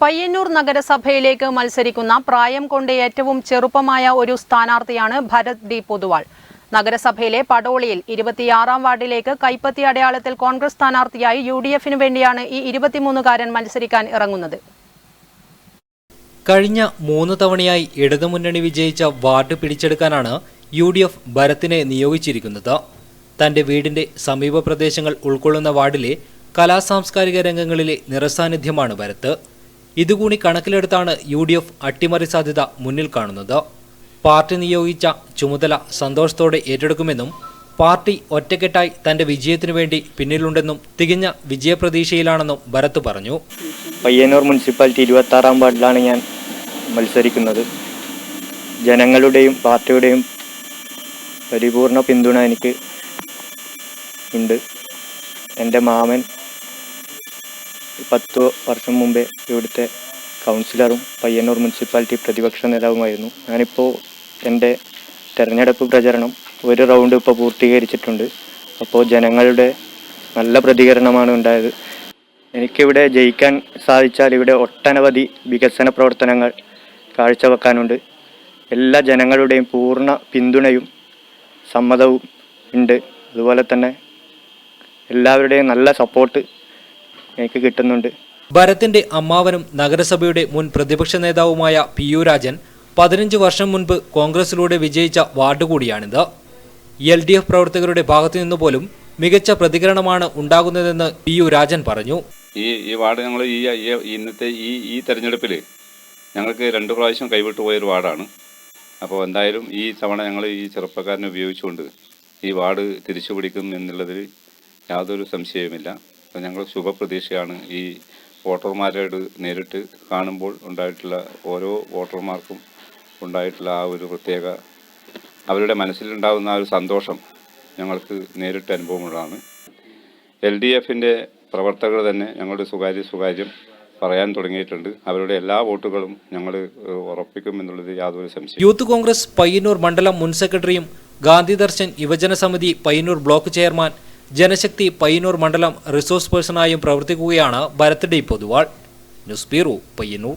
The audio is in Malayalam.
പയ്യന്നൂർ നഗരസഭയിലേക്ക് മത്സരിക്കുന്ന പ്രായം കൊണ്ട് ഏറ്റവും ചെറുപ്പമായ ഒരു സ്ഥാനാർത്ഥിയാണ് ഭരത് ഡി പൊതുവാൾ. നഗരസഭയിലെ പടോളിയിൽ ഇരുപത്തിയാറാം വാർഡിലേക്ക് കൈപ്പത്തി അടയാളത്തിൽ കോൺഗ്രസ് സ്ഥാനാർത്ഥിയായി യു ഡി എഫിനു വേണ്ടിയാണ് ഈ ഇരുപത്തിമൂന്നുകാരൻ മത്സരിക്കാൻ ഇറങ്ങുന്നത്. കഴിഞ്ഞ മൂന്ന് തവണയായി ഇടതുമുന്നണി വിജയിച്ച വാർഡ് പിടിച്ചെടുക്കാനാണ് യു ഡി എഫ് ഭരത്തിനെ നിയോഗിച്ചിരിക്കുന്നത്. തന്റെ വീടിന്റെ സമീപ പ്രദേശങ്ങൾ ഉൾക്കൊള്ളുന്ന വാർഡിലെ കലാസാംസ്കാരിക രംഗങ്ങളിലെ നിറസാന്നിധ്യമാണ് ഭരത്ത് ഇതുകൂടി കണക്കിലെടുത്താണ് യു ഡി എഫ് അട്ടിമറി സാധ്യത മുന്നിൽ കാണുന്നത്. പാർട്ടി നിയോഗിച്ച ചുമതല സന്തോഷത്തോടെ ഏറ്റെടുക്കുമെന്നും പാർട്ടി ഒറ്റക്കെട്ടായി തന്റെ വിജയത്തിനു വേണ്ടി പിന്നിലുണ്ടെന്നും തികഞ്ഞ വിജയപ്രതീക്ഷയിലാണെന്നും ഭരത് പറഞ്ഞു. പയ്യന്നൂർ മുനിസിപ്പാലിറ്റി ഇരുപത്തി ആറാം വാർഡിലാണ് ഞാൻ മത്സരിക്കുന്നത്. ജനങ്ങളുടെയും പാർട്ടിയുടെയും പരിപൂർണ പിന്തുണ എനിക്ക് ഉണ്ട്. എന്റെ മാമൻ പത്ത് വർഷം മുമ്പേ ഇവിടുത്തെ കൗൺസിലറും പയ്യന്നൂർ മുനിസിപ്പാലിറ്റി പ്രതിപക്ഷ നേതാവുമായിരുന്നു. ഞാനിപ്പോൾ എന്റെ തെരഞ്ഞെടുപ്പ് പ്രചരണം ഒരു റൗണ്ട് ഇപ്പോൾ പൂർത്തീകരിച്ചിട്ടുണ്ട്. അപ്പോൾ ജനങ്ങളുടെ നല്ല പ്രതികരണമാണ് ഉണ്ടായത്. എനിക്കിവിടെ ജയിക്കാൻ സാധിച്ചാൽ ഇവിടെ ഒട്ടനവധി വികസന പ്രവർത്തനങ്ങൾ കാഴ്ചവെക്കാനുണ്ട്. എല്ലാ ജനങ്ങളുടെയും പൂർണ പിന്തുണയും സമ്മതവും ഉണ്ട്. അതുപോലെ തന്നെ എല്ലാവരുടെയും നല്ല സപ്പോർട്ട് എനിക്ക് കിട്ടുന്നുണ്ട്. ഭരത്തിന്റെ അമ്മാവനും നഗരസഭയുടെ മുൻ പ്രതിപക്ഷ നേതാവുമായ പി യു രാജൻ പതിനഞ്ച് വർഷം മുൻപ് കോൺഗ്രസിലൂടെ വിജയിച്ച വാർഡ് കൂടിയാണിത്. എൽ ഡി എഫ് പ്രവർത്തകരുടെ ഭാഗത്തു നിന്ന് പോലും മികച്ച പ്രതികരണമാണ് ഉണ്ടാകുന്നതെന്ന് പി യു രാജൻ പറഞ്ഞു. ഈ ഈ വാർഡ് ഞങ്ങൾ ഈ ഇന്നത്തെ ഈ ഈ തെരഞ്ഞെടുപ്പിൽ ഞങ്ങൾക്ക് രണ്ട് പ്രാവശ്യം കൈവിട്ടു പോയൊരു വാർഡാണ്. അപ്പോൾ എന്തായാലും ഈ തവണ ഞങ്ങൾ ഈ ചെറുപ്പക്കാരനെ ഉപയോഗിച്ചുകൊണ്ട് ഈ വാർഡ് തിരിച്ചു പിടിക്കും എന്നുള്ളതിൽ യാതൊരു സംശയവുമില്ല. അപ്പോൾ ഞങ്ങൾ ശുഭപ്രതീക്ഷയാണ് ഈ വോട്ടർമാരോട് നേരിട്ട് കാണുമ്പോൾ ഉണ്ടായിട്ടുള്ള ഓരോ വോട്ടർമാർക്കും ഉണ്ടായിട്ടുള്ള ആ ഒരു പ്രത്യേക അവരുടെ മനസ്സിലുണ്ടാകുന്ന ആ ഒരു സന്തോഷം ഞങ്ങൾക്ക് നേരിട്ട് അനുഭവമുള്ളതാണ്. എൽ ഡി എഫിന്റെ പ്രവർത്തകർ തന്നെ ഞങ്ങളുടെ സ്വകാര്യ സ്വകാര്യം പറയാൻ തുടങ്ങിയിട്ടുണ്ട്. അവരുടെ എല്ലാ വോട്ടുകളും ഞങ്ങൾ ഉറപ്പിക്കും എന്നുള്ളത് യാതൊരു സംശയം യൂത്ത് കോൺഗ്രസ് പയ്യന്നൂർ മണ്ഡലം മുൻ സെക്രട്ടറിയും ഗാന്ധി ദർശൻ യുവജന സമിതി പയ്യന്നൂർ ബ്ലോക്ക് ചെയർമാൻ ജനശക്തി പയ്യന്നൂർ മണ്ഡലം റിസോഴ്സ് പേഴ്സണായും പ്രവർത്തിക്കുകയാണ് Bharath D Poduval. News bureau Payyanur.